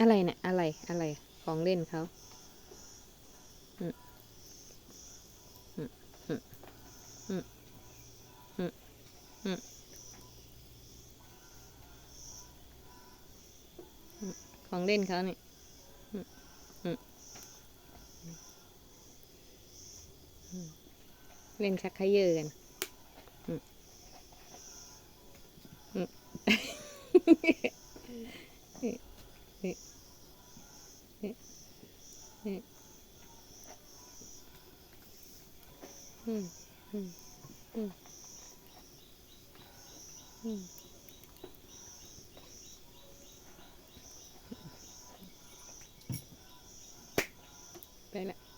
อะไรเนี่ยอะไรอะไรของเล่นเขาของเล่นเขาเนี่ยเล่นชักเขยอกันอืมอืม อืมอืมอืมอืมไปละ